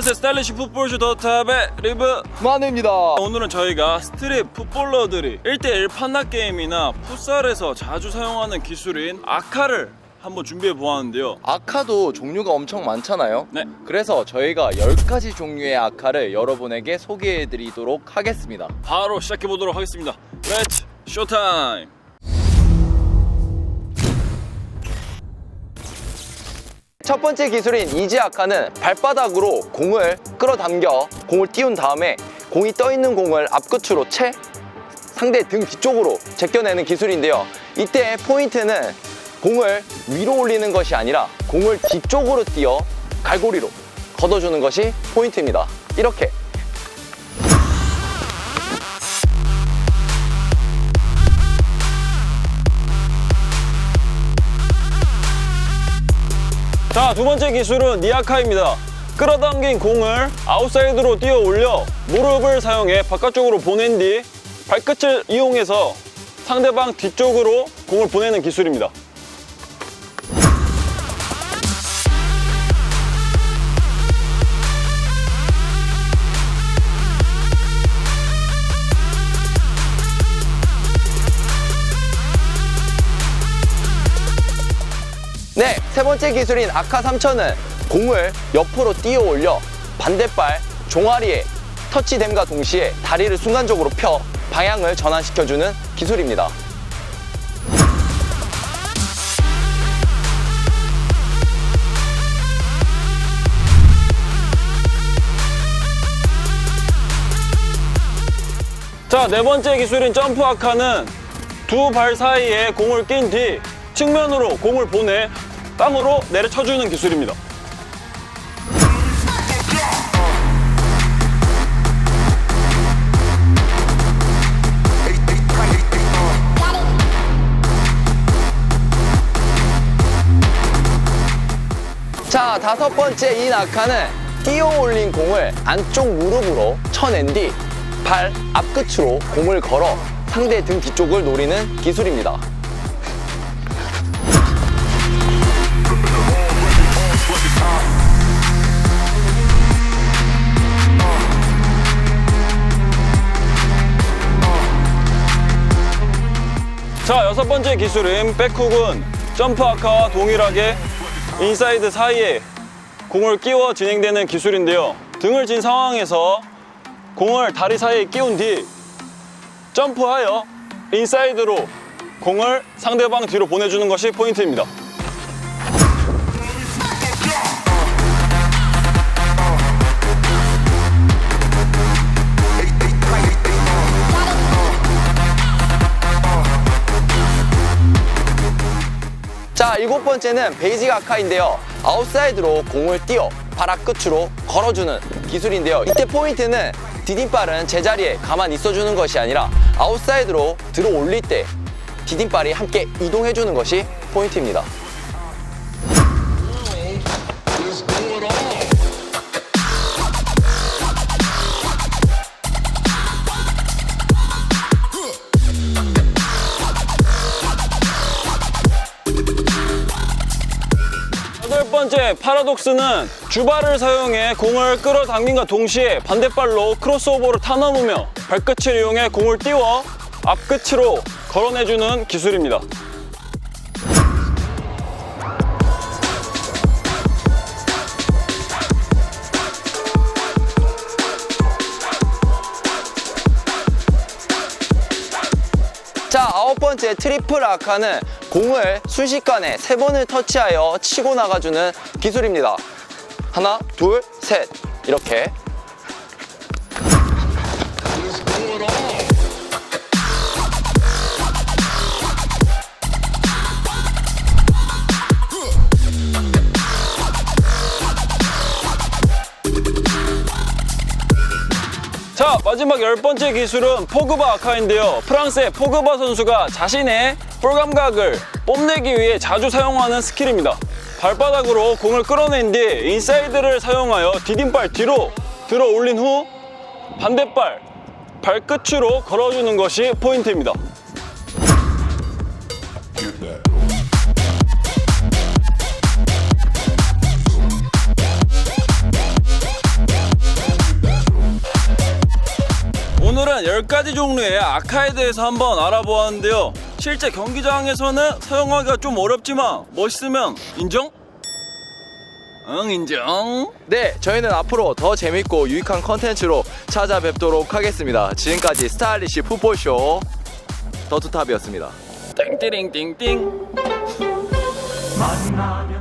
안녕하세요 스타일리시 풋볼쇼 더탑의 리브 만우입니다. 오늘은 저희가 스트릿 풋볼러들이 1대1 판나 게임이나 풋살에서 자주 사용하는 기술인 아카를 한번 준비해 보았는데요 아카도 종류가 엄청 많잖아요. 네 그래서 저희가 10가지 종류의 아카를 여러분에게 소개해 드리도록 하겠습니다. 바로 시작해 보도록 하겠습니다 렛츠 쇼타임 첫 번째 기술인 이지 아카는 발바닥으로 공을 끌어당겨 공을 띄운 다음에 공이 떠 있는 공을 앞끝으로 채 상대 등 뒤쪽으로 제껴내는 기술인데요. 이때 포인트는 공을 위로 올리는 것이 아니라 공을 뒤쪽으로 띄어 갈고리로 걷어주는 것이 포인트입니다. 이렇게 자 두 번째 기술은 니아카입니다. 끌어당긴 공을 아웃사이드로 뛰어 올려 무릎을 사용해 바깥쪽으로 보낸 뒤 발끝을 이용해서 상대방 뒤쪽으로 공을 보내는 기술입니다 네, 세 번째 기술인 아카 3000은 공을 옆으로 띄어 올려 반대발 종아리에 터치됨과 동시에 다리를 순간적으로 펴 방향을 전환시켜주는 기술입니다. 자, 네 번째 기술인 점프 아카는 두 발 사이에 공을 낀 뒤 측면으로 공을 보내 땅으로 내려쳐주는 기술입니다. 자, 다섯 번째 이 낙하는 띄어 올린 공을 안쪽 무릎으로 쳐낸 뒤 발 앞끝으로 공을 걸어 상대 등 뒤쪽을 노리는 기술입니다. 자, 여섯 번째 기술인 백훅은 점프 아카와 동일하게 인사이드 사이에 공을 끼워 진행되는 기술인데요. 등을 진 상황에서 공을 다리 사이에 끼운 뒤 점프하여 인사이드로 공을 상대방 뒤로 보내주는 것이 포인트입니다. 자, 일곱 번째는 베이직 아카인데요. 아웃사이드로 공을 띄어 발악 끝으로 걸어주는 기술인데요. 이때 포인트는 디딤발은 제자리에 가만히 있어주는 것이 아니라 아웃사이드로 들어 올릴 때 디딤발이 함께 이동해주는 것이 포인트입니다. 여덟 번째 파라독스는 주발을 사용해 공을 끌어당김과 동시에 반대발로 크로스오버를 타넘으며 발끝을 이용해 공을 띄워 앞끝으로 걸어내주는 기술입니다. 자, 아홉 번째 트리플 아카는 공을 순식간에 세 번을 터치하여 치고 나가주는 기술입니다. 하나, 둘, 셋. 이렇게. 자 마지막 열 번째 기술은 포그바 아카인데요. 프랑스의 포그바 선수가 자신의 볼 감각을 뽐내기 위해 자주 사용하는 스킬입니다. 발바닥으로 공을 끌어낸 뒤 인사이드를 사용하여 디딤발 뒤로 들어 올린 후 반대발 발끝으로 걸어주는 것이 포인트입니다. 10가지 종류의 아카에 대해서 한번 알아보았는데요. 실제 경기장에서는 사용하기가 좀 어렵지만 멋있으면 인정? 응, 인정. 네, 저희는 앞으로 더 재밌고 유익한 컨텐츠로 찾아뵙도록 하겠습니다. 지금까지 스타일리시 풋볼쇼 더투탑이었습니다. 땡띠링 띵띵. 만나면